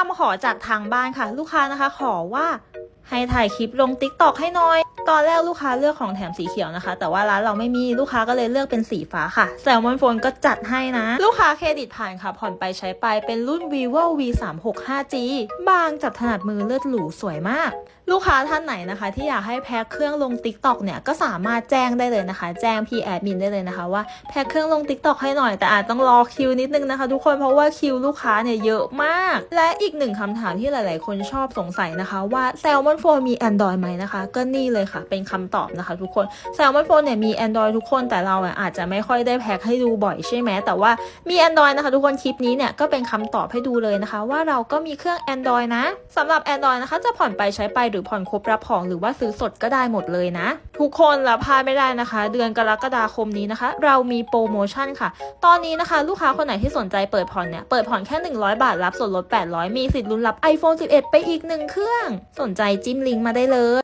คำขอจากทางบ้านค่ะ ลูกค้านะคะ ขอว่าให้ถ่ายคลิปลงติ๊กตอกให้หน่อย ตอนแรกลูกค้าเลือกของแถมสีเขียวนะคะ แต่ว่าร้านเราไม่มีลูกค้าก็เลยเลือกเป็นสีฟ้าค่ะแซลมอนโฟนก็จัดให้นะ ลูกค้าเครดิตผ่านค่ะ ผ่อนไปใช้ไปเป็นรุ่น vivo v 3 6 5 g บางจับถนัดมือเลือดหรูสวยมาก ลูกค้าท่านไหนนะคะ ที่อยากให้แพ็คเครื่องลง t ิ k t o k เนี่ยก็สามารถแจ้งได้เลยนะคะ แจ้งพี่แอดมินได้เลยนะคะว่าแพ็คเครื่องลง t ิ k t o k ให้หน่อยแต่อาจต้องรอคิวนิดนึงนะคะ ทุกคนเพราะว่าคิวลูกค้าเนี่ยเยอะมาก และอีกหนึ่งคำถามที่หลาย ๆ คนชอบสงสัยนะคะ ว่า Salmon Phone มี Android ไหมนะคะ ก็นี่เลยค่ะเป็นคำตอบนะคะ ทุกคน Salmon Phone เนี่ยมี Android ทุกคนแต่เราอะอาจจะไม่ค่อยได้แพ็คให้ดูบ่อยใช่ไหมแต่ว่ามี Android นะคะ ทุกคนคลิปนี้เนี่ยก็เป็นคำตอบให้ดูเลยนะคะ ว่าเราก็มีเครื่อง Android นะสำหรับ Android นะคะ จะผ่อนไปใช้ไปหรือผ่อนครบรับของหรือว่าซื้อสดก็ได้หมดเลยนะ ทุกคนละพลาดไม่ได้นะคะ เดือนกรกฎาคมนี้นะคะ เรามีโปรโมชั่นค่ะ ตอนนี้นะคะ ลูกค้าคนไหนที่สนใจเปิดผ่อนเนี่ยเปิดผ่อนแค่ 100 บาทรับส่วนลด800 มีสิทธิ์ลุ้นรับ iPhone 11 ไปอีกหนึ่งเครื่อง สนใจจิ้มลิงก์มาได้เลย